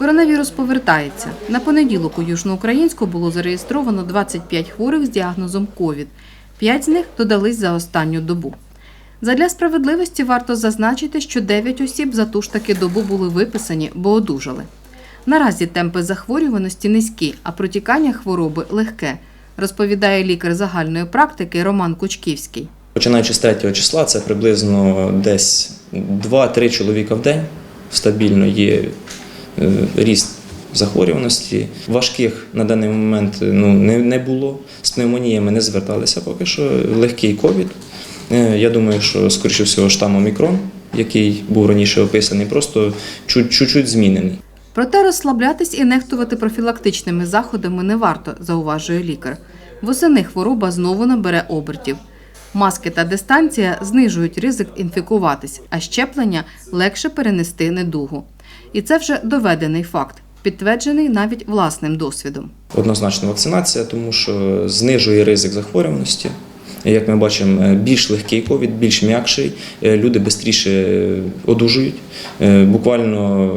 Коронавірус повертається. На понеділок у Южноукраїнську було зареєстровано 25 хворих з діагнозом ковід. П'ять з них додались за останню добу. Задля справедливості варто зазначити, що 9 осіб за ту ж таки добу були виписані, бо одужали. Наразі темпи захворюваності низькі, а протікання хвороби легке, розповідає лікар загальної практики Роман Кучківський. Починаючи з 3 числа, це приблизно десь 2-3 чоловіка в день. Стабільно є ріст захворюваності. Важких на даний момент ну, не, не було. З пневмоніями не зверталися поки що. Легкий ковід. Е, Я думаю, що, скоріше всього, штам Омікрон, який був раніше описаний, просто чуть-чуть змінений. Проте розслаблятись і нехтувати профілактичними заходами не варто, зауважує лікар. Восени хвороба знову набере обертів. Маски та дистанція знижують ризик інфікуватись, а щеплення легше перенести недугу. І це вже доведений факт, підтверджений навіть власним досвідом. Однозначно вакцинація, тому що знижує ризик захворюваності. Як ми бачимо, е, більш легкий ковід, більш м'якший, е, люди швидше одужують. Е, Буквально,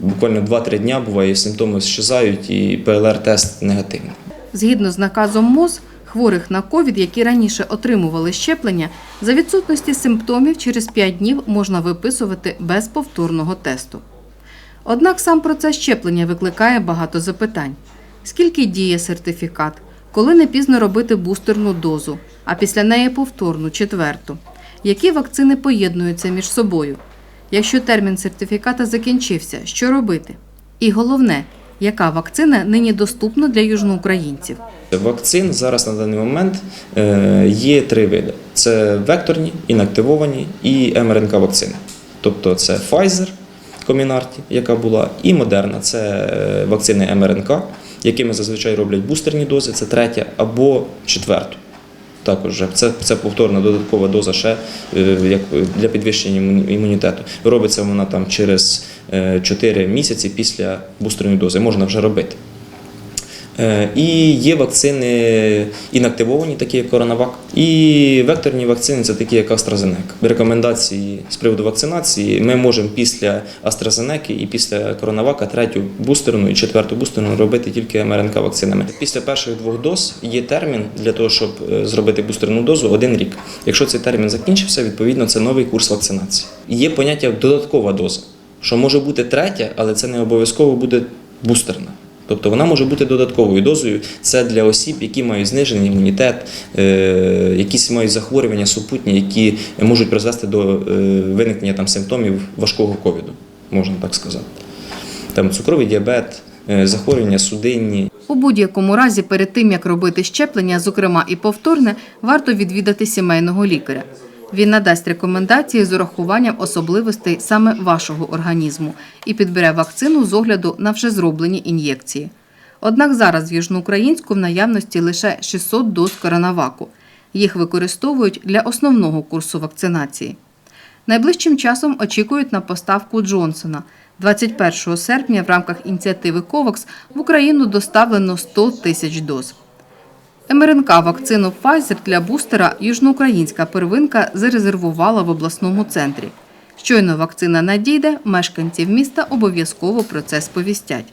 буквально 2-3 дня буває, симптоми щезають і ПЛР-тест негативний. Згідно з наказом МОЗ, хворих на ковід, які раніше отримували щеплення, за відсутності симптомів через 5 днів можна виписувати без повторного тесту. Однак сам процес щеплення викликає багато запитань: скільки діє сертифікат, коли не пізно робити бустерну дозу, а після неї повторну четверту, які вакцини поєднуються між собою. Якщо термін сертифіката закінчився, що робити? І головне, яка вакцина нині доступна для южноукраїнців? Вакцин зараз на даний момент е, є три види: це векторні, інактивовані і МРНК вакцини. Тобто це Pfizer Comirnaty, яка була, і Модерна – це е, вакцини МРНК, якими зазвичай роблять бустерні дози, це третя або четверту. Також це, це повторна додаткова доза ще е, як для підвищення імунітету. Робиться вона там через е, 4 місяці після бустерної дози. Можна вже робити. Е, І є вакцини інактивовані, такі як Коронавак, і векторні вакцини це такі як AstraZeneca. Рекомендації з приводу вакцинації ми можемо після AstraZeneca і після Коронавака третю бустерну і четверту бустерну робити тільки МРНК вакцинами. Після перших двох доз є термін для того, щоб е, зробити бустерну дозу один рік. Якщо цей термін закінчився, відповідно це новий курс вакцинації. Є поняття додаткова доза, що може бути третя, але це не обов'язково буде бустерна. Тобто вона може бути додатковою дозою. Це для осіб, які мають знижений імунітет, е, якісь мають захворювання супутні, які можуть призвести до е, виникнення там симптомів важкого ковіду, можна так сказати. Там цукровий діабет, е, захворювання судинні, У будь-якому разі, перед тим як робити щеплення, зокрема і повторне, варто відвідати сімейного лікаря. Він надасть рекомендації з урахуванням особливостей саме вашого організму і підбере вакцину з огляду на вже зроблені ін'єкції. Однак зараз в Южноукраїнську в наявності лише 600 доз коронаваку. Їх використовують для основного курсу вакцинації. Найближчим часом очікують на поставку Джонсона. 21 серпня в рамках ініціативи COVAX в Україну доставлено 100 тисяч доз. МРНК вакцину Pfizer для бустера южноукраїнська первинка зарезервувала в обласному центрі. Щойно вакцина надійде, мешканців міста обов'язково про це сповістять.